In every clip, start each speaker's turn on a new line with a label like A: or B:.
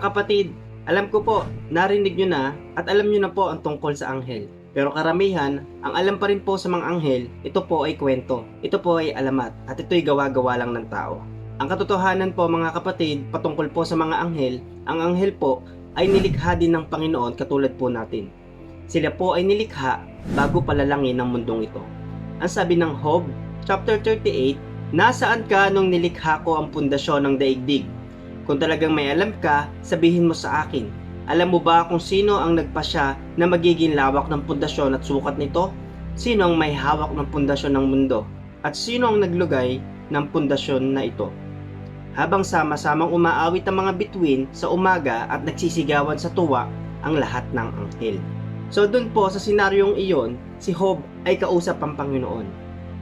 A: Kapatid, alam ko po, narinig nyo na at alam nyo na po ang tungkol sa anghel. Pero karamihan, ang alam pa rin po sa mga anghel, ito po ay kwento. Ito po ay alamat at ito'y gawa-gawa lang ng tao. Ang katotohanan po mga kapatid, patungkol po sa mga anghel, ang anghel po ay nilikha din ng Panginoon katulad po natin. Sila po ay nilikha bago palalangin ng mundong ito. Ang sabi ng Job, chapter 38, Nasaan ka nung nilikha ko ang pundasyon ng daigdig? Kung talagang may alam ka, sabihin mo sa akin. Alam mo ba kung sino ang nagpasya na magiging lawak ng pundasyon at sukat nito? Sino ang may hawak ng pundasyon ng mundo? At sino ang naglugay ng pundasyon na ito? Habang sama-samang umaawit ang mga bituin sa umaga at nagsisigawan sa tuwa ang lahat ng anghel. So doon po sa senaryong iyon, si Job ay kausap ang Panginoon.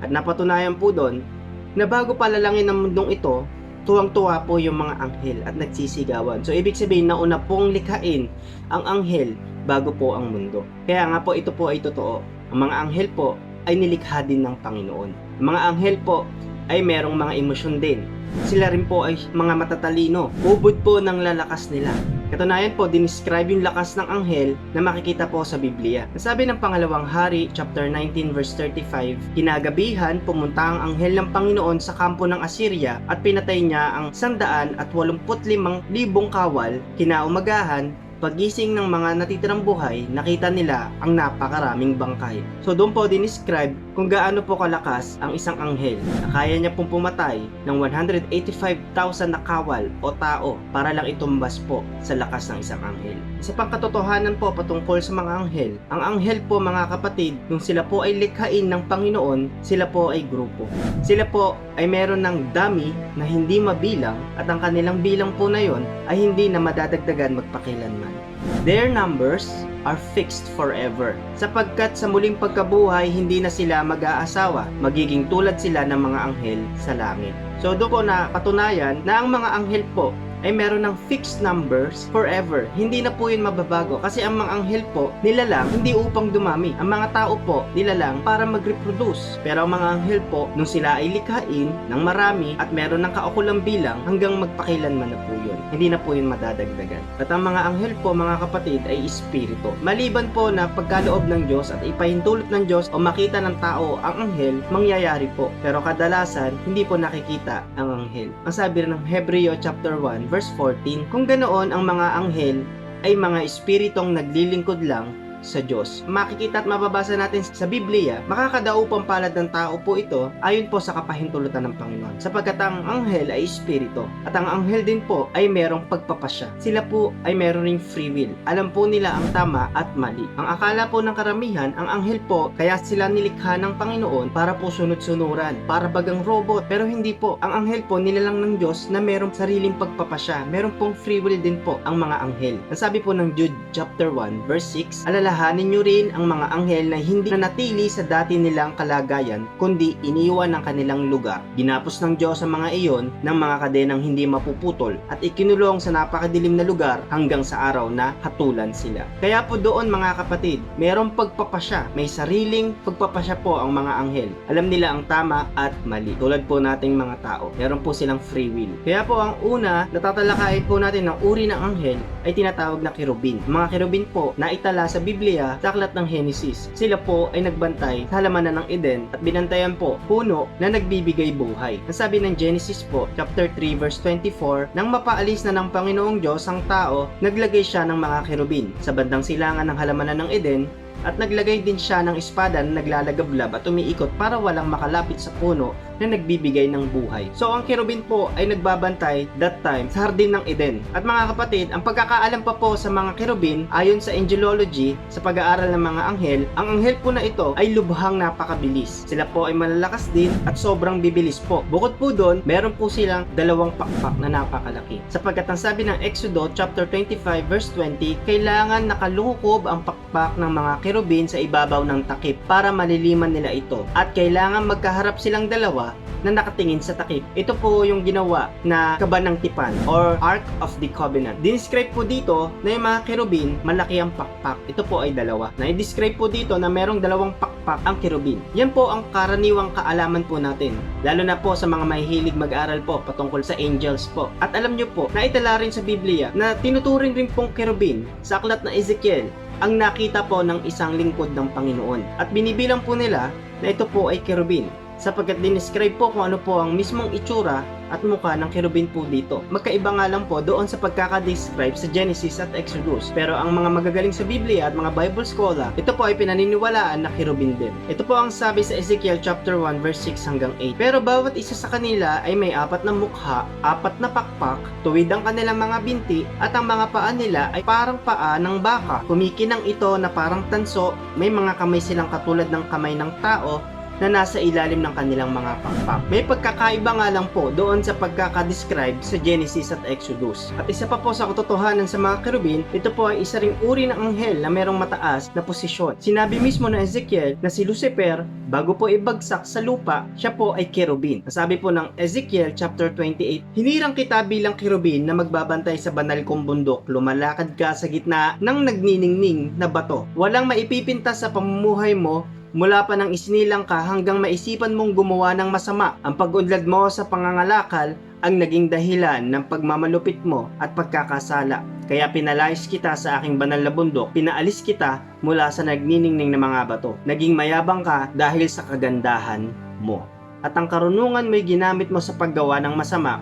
A: At napatunayan po doon na bago palalangin ng mundong ito, tuwang-tuwa po yung mga anghel at nagsisigawan. So ibig sabihin na una pong likhain ang anghel bago po ang mundo. Kaya nga po ito po ay totoo. Ang mga anghel po ay nilikha din ng Panginoon. Ang mga anghel po ay merong mga emosyon din. Sila rin po ay mga matatalino. Ubod po ng lalakas nila. Katunayan po, dinescribe yung lakas ng anghel na makikita po sa Biblia. Nasabi ng pangalawang hari, chapter 19, verse 35, Kinagabihan, pumunta ang anghel ng Panginoon sa kampo ng Assyria at pinatay niya ang sandaan at walumput limang libong kawal. Kinaumagahan, pagising ng mga natitirang buhay, nakita nila ang napakaraming bangkay. So doon po dinescribe kung gaano po kalakas ang isang anghel na kaya niya pong pumatay ng 185,000 na kawal o tao para lang itumbas po sa lakas ng isang anghel. Isa pang katotohanan po patungkol sa mga anghel. Ang anghel po mga kapatid, nung sila po ay likhain ng Panginoon, sila po ay grupo. Sila po ay meron ng dami na hindi mabilang at ang kanilang bilang po na yon ay hindi na madadagdagan magpakilanman. Their numbers are fixed forever. Sapagkat sa muling pagkabuhay, hindi na sila mag-aasawa. Magiging tulad sila ng mga anghel sa langit. So doon po na patunayan na ang mga anghel po ay meron ng fixed numbers forever. Hindi na po yun mababago kasi ang mga anghel po nilalang hindi upang dumami. Ang mga tao po nilalang para mag-reproduce. Pero ang mga anghel po nung sila ay likhain ng marami at meron ng kaukulang bilang hanggang magpakilanman na po yun. Hindi na po yun madadagdagan. At ang mga anghel po mga kapatid ay espiritu. Maliban po na pagkaloob ng Diyos at ipahintulot ng Diyos o makita ng tao ang anghel, mangyayari po. Pero kadalasan hindi po nakikita ang anghel. Ang sabi rin ng Hebreo chapter 1 verse 14, kung ganoon ang mga anghel ay mga espiritong naglilingkod lang sa Diyos. Makikita at mababasa natin sa Biblia, makakadaupang palad ng tao po ito ayon po sa kapahintulutan ng Panginoon. Sapagkat ang anghel ay espiritu at ang anghel din po ay merong pagpapasya. Sila po ay meron ring free will. Alam po nila ang tama at mali. Ang akala po ng karamihan, ang anghel po, kaya sila nilikha ng Panginoon para po sunod-sunuran, para bagang robot. Pero hindi po. Ang anghel po nilalang ng Diyos na merong sariling pagpapasya. Meron pong free will din po ang mga anghel. Nasabi po ng Jude chapter 1 verse 6, alalahanin nyo rin ang mga anghel na hindi nanatili sa dati nilang kalagayan, kundi iniwan ang kanilang lugar. Ginapos ng Diyos ang mga iyon ng mga kadenang hindi mapuputol at ikinulong sa napakadilim na lugar hanggang sa araw na hatulan sila. Kaya po doon mga kapatid, merong pagpapasya, may sariling pagpapasya po ang mga anghel. Alam nila ang tama at mali. Tulad po nating mga tao, meron po silang free will. Kaya po ang una, natatalakayin po natin ng uri ng anghel ay tinatawag na kerubin. Ang mga kerubin po na itala sa Biblia sa aklat ng Genesis. Sila po ay nagbantay sa halamanan ng Eden at binantayan po puno na nagbibigay buhay. Ang sabi ng Genesis po, chapter 3 verse 24, nang mapaalis na ng Panginoong Diyos ang tao, naglagay siya ng mga kerubin sa bandang silangan ng halamanan ng Eden at naglagay din siya ng espada na naglalagablab at umiikot para walang makalapit sa puno na nagbibigay ng buhay. So ang kerubin po ay nagbabantay that time sa hardin ng Eden. At mga kapatid, ang pagkakaalam pa po sa mga kerubin ayon sa angelology, sa pag-aaral ng mga anghel, ang anghel po na ito ay lubhang napakabilis. Sila po ay malalakas din at sobrang bibilis po. Bukod po doon, meron po silang dalawang pakpak na napakalaki. Sapagkat ang sabi ng Exodo chapter 25 verse 20, kailangan nakalukob ang pakpak ng mga kerubin sa ibabaw ng takip para maliliman nila ito. At kailangan magkaharap silang dalawa na nakatingin sa takip. Ito po yung ginawa na kaba ng tipan or Ark of the Covenant. Dinescribe po dito na yung mga kerubin, malaki ang pakpak. Ito po ay dalawa. Na-describe po dito na merong dalawang pakpak ang kerubin. Yan po ang karaniwang kaalaman po natin. Lalo na po sa mga mahihilig mag-aral po patungkol sa angels po. At alam nyo po, naitala rin sa Biblia na tinuturing rin pong kerubin sa aklat na Ezekiel ang nakita po ng isang lingkod ng Panginoon. At binibilang po nila na ito po ay kerubin sapagkat dinescribe po kung ano po ang mismong itsura at mukha ng kerubin po dito. Magkaiba nga lang po doon sa pagkakadescribe sa Genesis at Exodus. Pero ang mga magagaling sa Biblia at mga Bible scholar, ito po ay pinaniniwalaan na kerubin din. Ito po ang sabi sa Ezekiel chapter 1 verse 6 hanggang 8. Pero bawat isa sa kanila ay may apat na mukha, apat na pakpak, tuwid ang kanilang mga binti at ang mga paa nila ay parang paa ng baka. Kumikinang ito na parang tanso, may mga kamay silang katulad ng kamay ng tao na nasa ilalim ng kanilang mga pakpak. May pagkakaiba nga lang po doon sa pagkakadescribe sa Genesis at Exodus. At isa pa po sa katotohanan sa mga kerubin, ito po ay isa ring uri ng anghel na merong mataas na posisyon. Sinabi mismo na Ezekiel na si Lucifer, bago po ibagsak sa lupa, siya po ay kerubin. Sabi po ng Ezekiel chapter 28, Hinirang kita bilang kerubin na magbabantay sa banal kong bundok, lumalakad ka sa gitna ng nagniningning na bato. Walang maipipinta sa pamumuhay mo mula pa nang isinilang ka hanggang maisipan mong gumawa ng masama. Ang pag-unlad mo sa pangangalakal ang naging dahilan ng pagmamalupit mo at pagkakasala. Kaya pinalayas kita sa aking banal na bundok, pinaalis kita mula sa nagniningning na mga bato. Naging mayabang ka dahil sa kagandahan mo. At ang karunungan mo'y ginamit mo sa paggawa ng masama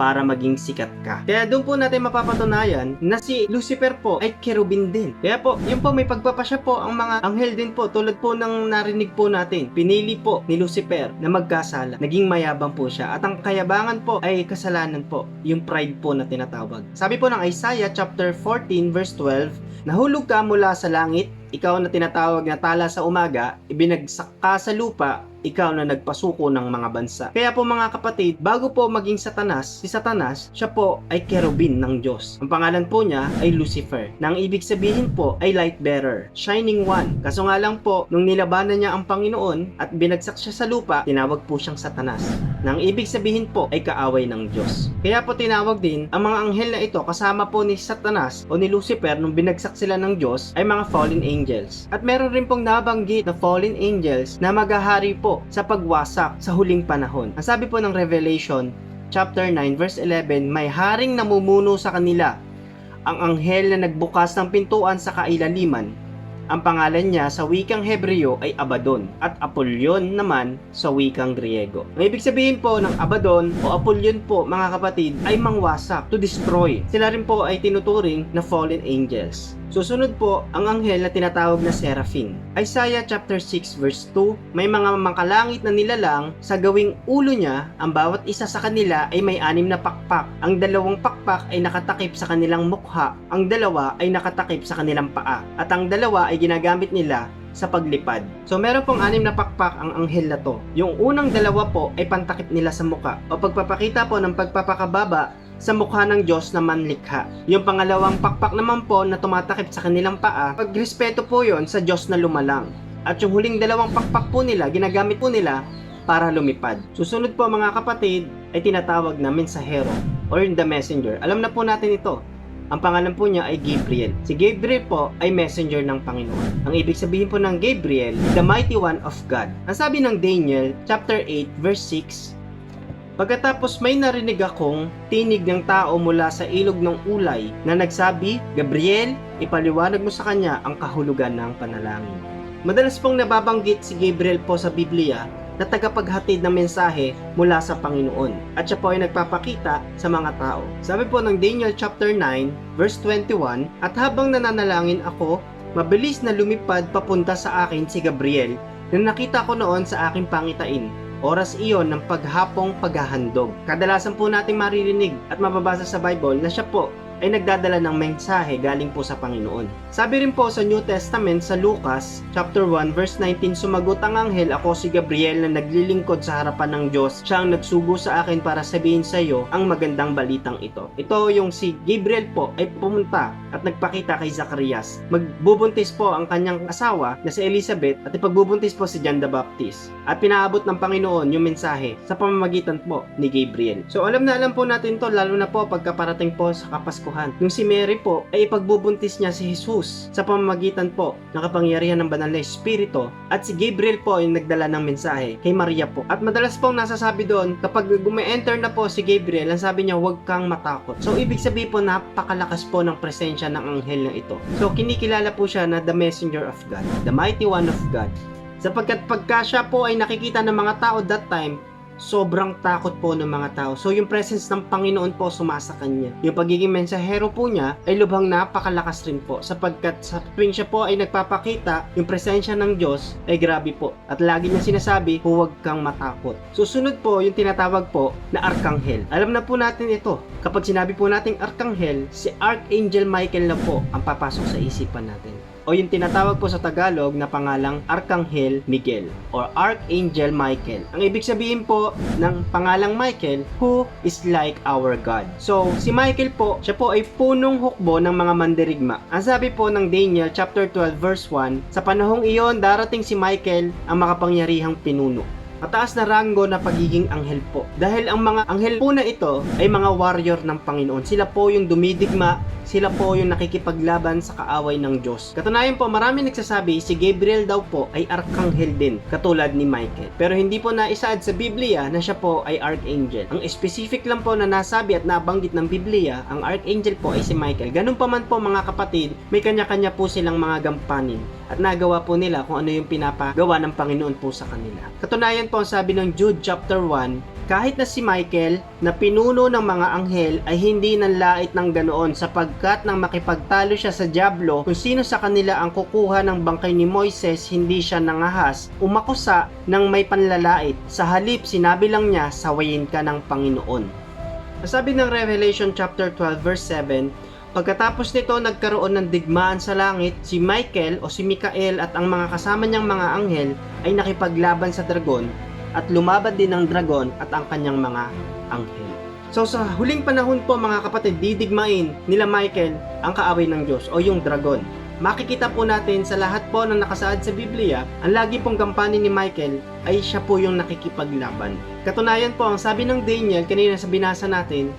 A: para maging sikat ka. Kaya doon po natin mapapatunayan na si Lucifer po ay kerubin din. Kaya po, yun po may pagpapasya po ang mga anghel din po tulad po ng narinig po natin. Pinili po ni Lucifer na magkasala. Naging mayabang po siya. At ang kayabangan po ay kasalanan po. Yung pride po na tinatawag. Sabi po ng Isaiah chapter 14 verse 12, Nahulog ka mula sa langit, ikaw na tinatawag na tala sa umaga, ibinagsak ka sa lupa, ikaw na nagpasuko ng mga bansa. Kaya po mga kapatid, bago po maging satanas, si satanas, siya po ay kerubin ng Diyos. Ang pangalan po niya ay Lucifer. Na ang ibig sabihin po ay light bearer, shining one. Kaso nga lang po, nung nilabanan niya ang Panginoon at binagsak siya sa lupa, tinawag po siyang satanas. Na ang ibig sabihin po ay kaaway ng Diyos. Kaya po tinawag din ang mga anghel na ito kasama po ni satanas o ni Lucifer nung binagsak sila ng Diyos ay mga fallen angels. At meron rin pong nabanggit na fallen angels na maghahari po sa pagwasak sa huling panahon. Ang sabi po ng Revelation chapter 9 verse 11, may haring namumuno sa kanila. Ang anghel na nagbukas ng pintuan sa kailaliman. Ang pangalan niya sa wikang Hebreo ay Abaddon at Apollyon naman sa wikang Griego. Ang ibig sabihin po ng Abaddon o Apollyon po mga kapatid ay mangwasak, to destroy. Sila rin po ay tinuturing na fallen angels. Susunod po ang anghel na tinatawag na Seraphim. Isaiah chapter 6 verse 2, may mga mangkalangit na nilalang sa gawing ulo niya, ang bawat isa sa kanila ay may anim na pakpak. Ang dalawang pakpak ay nakatakip sa kanilang mukha, ang dalawa ay nakatakip sa kanilang paa, at ang dalawa ay ginagamit nila sa paglipad. So meron pong anim na pakpak ang anghel na to. Yung unang dalawa po ay pantakip nila sa muka o pagpapakita po ng pagpapakababa sa mukha ng Diyos na manlikha. Yung pangalawang pakpak naman po na tumatakip sa kanilang paa, pagrespeto po yon sa Diyos na lumalang. At yung huling dalawang pakpak po nila, ginagamit po nila para lumipad. Susunod po mga kapatid ay tinatawag na mensahero or the messenger. Alam na po natin ito. Ang pangalan po niya ay Gabriel. Si Gabriel po ay messenger ng Panginoon. Ang ibig sabihin po ng Gabriel, the mighty one of God. Ang sabi ng Daniel chapter 8 verse 6, Pagkatapos may narinig akong tinig ng tao mula sa ilog ng ulay na nagsabi, Gabriel, ipaliwanag mo sa kanya ang kahulugan ng panalangin. Madalas pong nababanggit si Gabriel po sa Biblia na tagapaghatid ng mensahe mula sa Panginoon at siya po ay nagpapakita sa mga tao. Sabi po ng Daniel chapter 9 verse 21, At habang nananalangin ako, mabilis na lumipad papunta sa akin si Gabriel na nakita ko noon sa aking pangitain Oras iyon ng paghapong paghahandog. Kadalasan po nating maririnig at mababasa sa Bible na siya po ay nagdadala ng mensahe galing po sa Panginoon. Sabi rin po sa New Testament sa Lucas chapter 1 verse 19, sumagot ang anghel, ako si Gabriel na naglilingkod sa harapan ng Diyos. Siya ang nagsugo sa akin para sabihin sa iyo ang magandang balitang ito. Ito yung si Gabriel po ay pumunta at nagpakita kay Zacarias. Magbubuntis po ang kanyang asawa na si Elizabeth at ipagbubuntis po si John the Baptist. At pinaabot ng Panginoon yung mensahe sa pamamagitan po ni Gabriel. So alam na alam po natin to lalo na po pagkaparating po sa Kapaskuhan. Yung si Mary po ay ipagbubuntis niya si Jesus sa pamamagitan po ng kapangyarihan ng banal na Espiritu at si Gabriel po yung nagdala ng mensahe kay Maria po. At madalas pong nasasabi doon kapag gume-enter na po si Gabriel, ang sabi niya huwag kang matakot. So ibig sabihin po napakalakas po ng presensya ng anghel na ito. So kinikilala po siya na the messenger of God, the mighty one of God. Sapagkat pagka siya po ay nakikita ng mga tao that time, sobrang takot po ng mga tao. So yung presence ng Panginoon po sumasa kanya. Yung pagiging mensahero po niya ay lubhang napakalakas rin po sapagkat sa tuwing siya po ay nagpapakita, yung presensya ng Diyos ay grabe po. At lagi niya sinasabi, huwag kang matakot. Susunod po yung tinatawag po na Arkanghel. Alam na po natin ito. Kapag sinabi po nating Arkanghel, si Archangel Michael na po ang papasok sa isipan natin o yung tinatawag po sa Tagalog na pangalang Arkanghel Miguel or Archangel Michael. Ang ibig sabihin po ng pangalang Michael, who is like our God. So, si Michael po, siya po ay punong hukbo ng mga mandirigma. Ang sabi po ng Daniel chapter 12 verse 1, sa panahong iyon darating si Michael ang makapangyarihang pinuno mataas na rango na pagiging anghel po. Dahil ang mga anghel po na ito ay mga warrior ng Panginoon. Sila po yung dumidigma, sila po yung nakikipaglaban sa kaaway ng Diyos. Katunayan po, marami nagsasabi si Gabriel daw po ay arkanghel din, katulad ni Michael. Pero hindi po naisaad sa Biblia na siya po ay archangel. Ang specific lang po na nasabi at nabanggit ng Biblia, ang archangel po ay si Michael. Ganun pa man po mga kapatid, may kanya-kanya po silang mga gampanin at nagawa po nila kung ano yung pinapagawa ng Panginoon po sa kanila. Katunayan po ang sabi ng Jude chapter 1, kahit na si Michael na pinuno ng mga anghel ay hindi nanlait ng ganoon sapagkat nang makipagtalo siya sa Diablo kung sino sa kanila ang kukuha ng bangkay ni Moises hindi siya nangahas umakusa ng may panlalait sa halip sinabi lang niya sawayin ka ng Panginoon Sabi ng Revelation chapter 12 verse 7 Pagkatapos nito nagkaroon ng digmaan sa langit, si Michael o si Mikael at ang mga kasama niyang mga anghel ay nakipaglaban sa dragon at lumaban din ng dragon at ang kanyang mga anghel. So sa huling panahon po mga kapatid, didigmain nila Michael ang kaaway ng Diyos o yung dragon. Makikita po natin sa lahat po ng nakasaad sa Biblia, ang lagi pong gampanin ni Michael ay siya po yung nakikipaglaban. Katunayan po, ang sabi ng Daniel kanina sa binasa natin,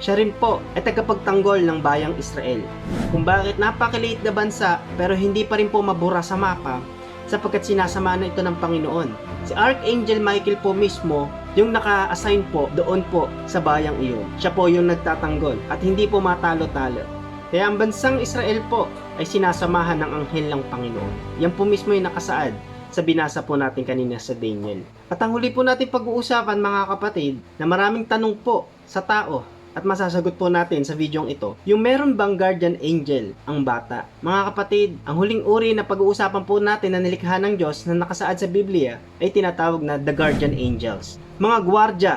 A: siya rin po ay tagapagtanggol ng bayang Israel. Kung bakit napakaliit na bansa pero hindi pa rin po mabura sa mapa sapagkat sinasama na ito ng Panginoon. Si Archangel Michael po mismo yung naka-assign po doon po sa bayang iyon. Siya po yung nagtatanggol at hindi po matalo-talo. Kaya ang bansang Israel po ay sinasamahan ng anghel ng Panginoon. Yan po mismo yung nakasaad sa binasa po natin kanina sa Daniel. At ang huli po natin pag-uusapan mga kapatid na maraming tanong po sa tao at masasagot po natin sa videong ito, yung meron bang guardian angel ang bata? Mga kapatid, ang huling uri na pag-uusapan po natin na nilikha ng Diyos na nakasaad sa Biblia ay tinatawag na the guardian angels. Mga gwardya,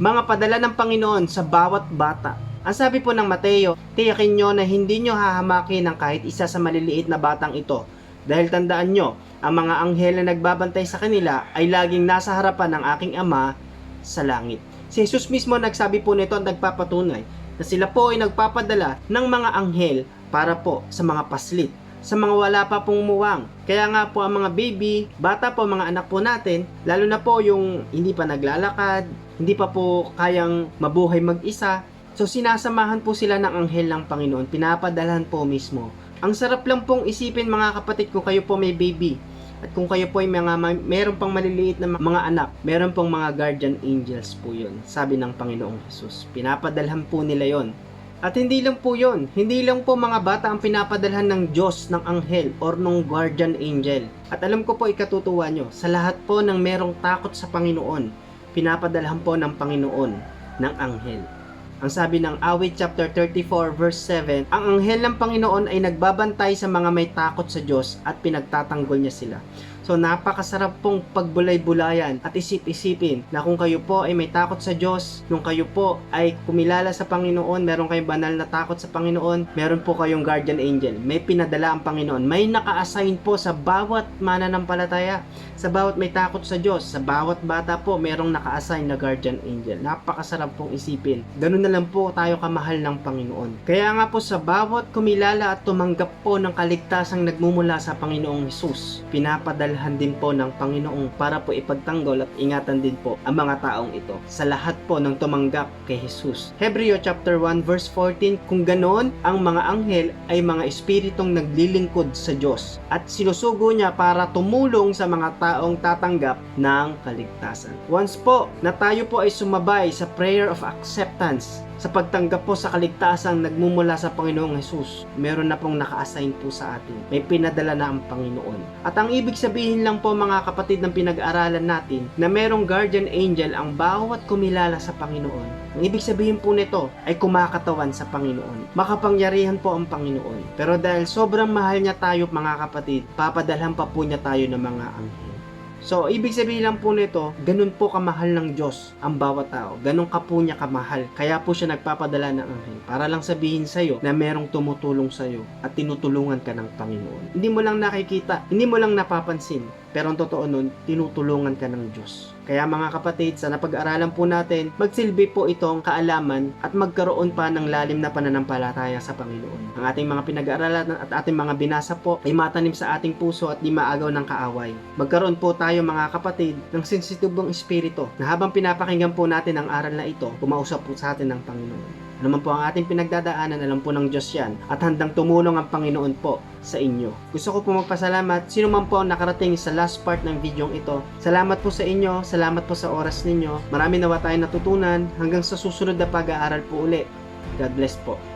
A: mga padala ng Panginoon sa bawat bata. Ang sabi po ng Mateo, tiyakin nyo na hindi nyo hahamakin ng kahit isa sa maliliit na batang ito. Dahil tandaan nyo, ang mga anghel na nagbabantay sa kanila ay laging nasa harapan ng aking ama sa langit. Si Jesus mismo nagsabi po nito at nagpapatunay na sila po ay nagpapadala ng mga anghel para po sa mga paslit, sa mga wala pa pong muwang. Kaya nga po ang mga baby, bata po, mga anak po natin, lalo na po yung hindi pa naglalakad, hindi pa po kayang mabuhay mag-isa, so sinasamahan po sila ng anghel ng Panginoon, pinapadalhan po mismo. Ang sarap lang pong isipin mga kapatid kung kayo po may baby, at kung kayo po ay mga meron pang maliliit na mga anak, meron pong mga guardian angels po yun. Sabi ng Panginoong Jesus. Pinapadalhan po nila yon. At hindi lang po yon, hindi lang po mga bata ang pinapadalhan ng Diyos, ng anghel, or ng guardian angel. At alam ko po ikatutuwa nyo, sa lahat po ng merong takot sa Panginoon, pinapadalhan po ng Panginoon ng anghel. Ang sabi ng awit chapter 34 verse 7, ang anghel ng Panginoon ay nagbabantay sa mga may takot sa Diyos at pinagtatanggol niya sila. So napakasarap pong pagbulay-bulayan at isip-isipin na kung kayo po ay may takot sa Diyos, nung kayo po ay kumilala sa Panginoon, meron kayong banal na takot sa Panginoon, meron po kayong guardian angel. May pinadala ang Panginoon. May naka-assign po sa bawat mananampalataya, sa bawat may takot sa Diyos, sa bawat bata po merong naka-assign na guardian angel. Napakasarap pong isipin. Ganun na lang po tayo kamahal ng Panginoon. Kaya nga po sa bawat kumilala at tumanggap po ng kaligtasang nagmumula sa Panginoong Hesus, pinapadalhan din po ng Panginoong para po ipagtanggol at ingatan din po ang mga taong ito sa lahat po ng tumanggap kay Jesus. Hebreo chapter 1 verse 14, kung ganoon, ang mga anghel ay mga espiritong naglilingkod sa Diyos at sinusugo niya para tumulong sa mga taong tatanggap ng kaligtasan. Once po na tayo po ay sumabay sa prayer of acceptance sa pagtanggap po sa kaligtasang nagmumula sa Panginoong Hesus, meron na pong naka-assign po sa atin. May pinadala na ang Panginoon. At ang ibig sabihin lang po mga kapatid ng pinag-aralan natin na merong guardian angel ang bawat kumilala sa Panginoon. Ang ibig sabihin po nito ay kumakatawan sa Panginoon. Makapangyarihan po ang Panginoon. Pero dahil sobrang mahal niya tayo mga kapatid, papadalhan pa po niya tayo ng mga anghel. So, ibig sabihin lang po nito, ganun po kamahal ng Diyos ang bawat tao. Ganun ka po niya kamahal. Kaya po siya nagpapadala ng anghel para lang sabihin sa'yo na merong tumutulong sa'yo at tinutulungan ka ng Panginoon. Hindi mo lang nakikita, hindi mo lang napapansin. Pero ang totoo nun, tinutulungan ka ng Diyos. Kaya mga kapatid, sa napag-aralan po natin, magsilbi po itong kaalaman at magkaroon pa ng lalim na pananampalataya sa Panginoon. Ang ating mga pinag-aaralan at ating mga binasa po ay matanim sa ating puso at di maagaw ng kaaway. Magkaroon po tayo mga kapatid ng sensitibong espiritu na habang pinapakinggan po natin ang aral na ito, kumausap po sa atin ng Panginoon. Ano man po ang ating pinagdadaanan, alam po ng Diyos yan at handang tumulong ang Panginoon po sa inyo. Gusto ko po magpasalamat sino man po ang nakarating sa last part ng video ito. Salamat po sa inyo, salamat po sa oras ninyo. Marami nawa tayong natutunan hanggang sa susunod na pag-aaral po uli. God bless po.